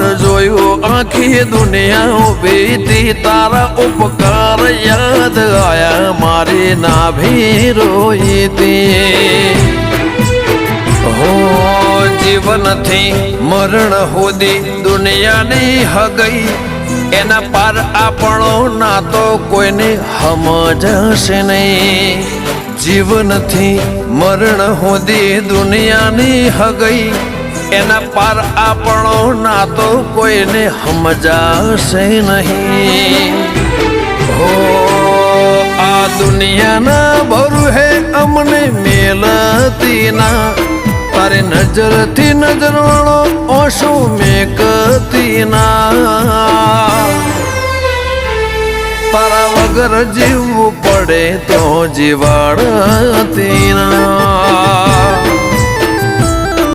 આખી દુનિયા ઊભી તી તારા ઉપકાર યાદ આયા મારી નાભી રોઈ તી હો, જીવનથી મરણ હોદી દુનિયાની હગઈ, એના પાર આપણો ના તો કોઈને સમજશે નહીં. જીવનથી મરણ હોદી દુનિયાની હગઈ એના પાર આપણો નાતો કોઈને સમજાશે નહીં. હો, આ દુનિયાના ભરું હે અમને મેલતી ના તારી નજરથી નજર વાળો ઓશું મેકતી ના તારા વગર જીવવું પડે તો જીવાડતી. ના